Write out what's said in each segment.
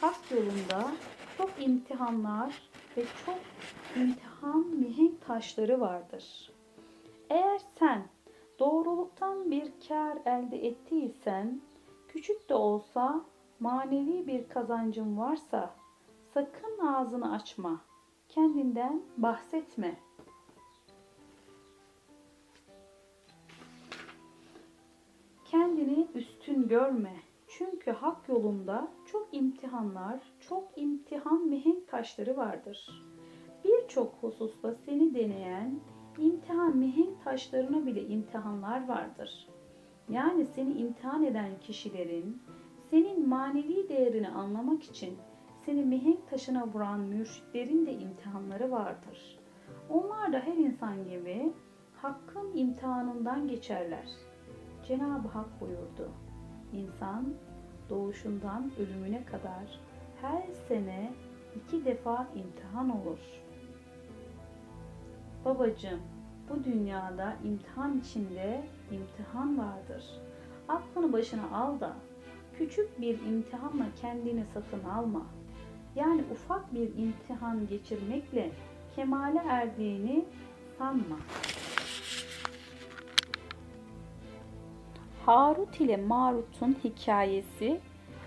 hak yolunda çok imtihanlar ve çok imtihan mihenk taşları vardır. Eğer sen doğruluktan bir kar elde ettiysen, küçük de olsa manevi bir kazancın varsa sakın ağzını açma. Kendinden bahsetme. Kendini üstün görme. Çünkü hak yolunda çok imtihanlar, çok imtihan mihenk taşları vardır. Birçok hususta seni deneyen imtihan mihenk taşlarına bile imtihanlar vardır. Yani seni imtihan eden kişilerin senin manevi değerini anlamak için seni mihenk taşına vuran mürşitlerin de imtihanları vardır. Onlar da her insan gibi hakkın imtihanından geçerler. Cenab-ı Hak buyurdu. İnsan doğuşundan ölümüne kadar her sene iki defa imtihan olur. Babacığım, bu dünyada imtihan içinde imtihan vardır. Aklını başına al da küçük bir imtihanla kendini satın alma. Yani ufak bir imtihan geçirmekle kemale erdiğini sanma. Harut ile Marut'un hikayesi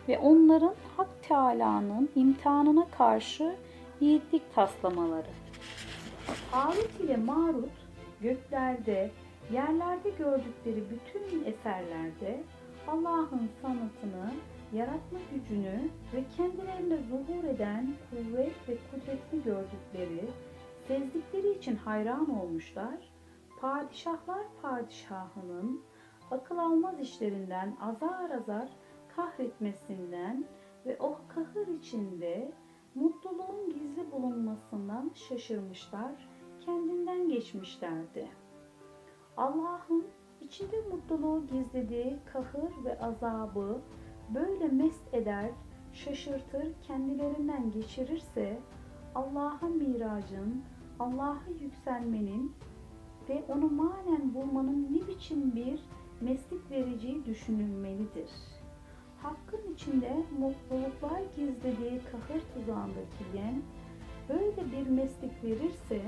ve onların Hak Teala'nın imtihanına karşı yiğitlik taslamaları. Harut ile Marut göklerde, yerlerde gördükleri bütün eserlerde Allah'ın sanatını, yaratma gücünü ve kendilerinde zuhur eden kuvvet ve kudretini gördükleri, sezdikleri için hayran olmuşlar. Padişahlar padişahının akıl almaz işlerinden azar azar kahretmesinden ve o kahır içinde mutluluğun gizli bulunmasından şaşırmışlar, kendinden geçmişlerdi. Allah'ın içinde mutluluğu gizlediği kahır ve azabı böyle mest eder, şaşırtır, kendilerinden geçirirse Allah'a miracın, Allah'a yükselmenin ve onu manen bulmanın ne biçim bir meslik vereceği düşünülmelidir. Hakkın içinde mutluluklar gizlediği kahır tuzağındaki yem böyle bir meslik verirse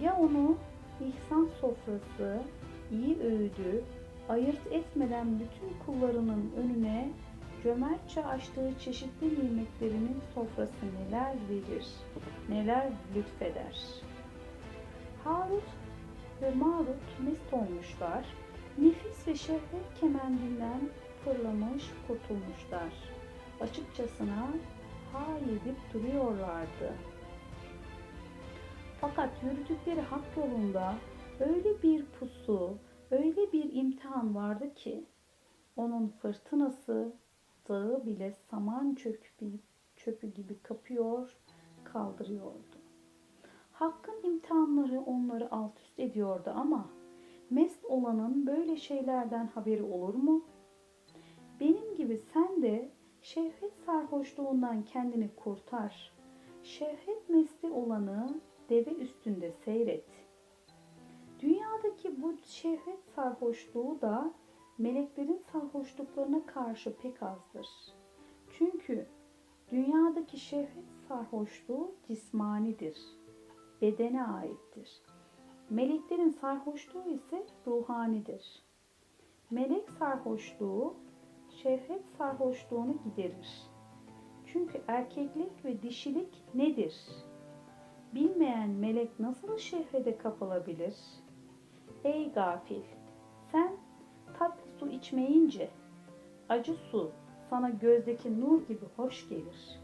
ya onu ihsan sofrası, iyi öğüdü, ayırt etmeden bütün kullarının önüne cömertçe açtığı çeşitli nimetlerinin sofrası neler verir, neler lütfeder. Harut ve Marut mest olmuşlar, nefis ve şehvet kemendinden fırlamış kurtulmuşlar. Açıkçasına ha edip duruyorlardı. Fakat yürüdükleri hak yolunda öyle bir pusu, öyle bir imtihan vardı ki onun fırtınası dağı bile saman çöpü, çöpü gibi kapıyor, kaldırıyordu. Hakkın imtihanları onları alt üst ediyordu ama mest olanın böyle şeylerden haberi olur mu? Benim gibi sen de şehvet sarhoşluğundan kendini kurtar. Şehvet mesti olanı deve üstünde seyret. Dünyadaki bu şehvet sarhoşluğu da meleklerin sarhoşluklarına karşı pek azdır. Çünkü dünyadaki şehvet sarhoşluğu cismanidir. Bedene aittir. Meleklerin sarhoşluğu ise ruhanidir. Melek sarhoşluğu şehvet sarhoşluğunu giderir. Çünkü erkeklik ve dişilik nedir? Bilmeyen melek nasıl şehvete kapılabilir? Ey gafil! Sen tatlı su içmeyince acı su sana gözdeki nur gibi hoş gelir.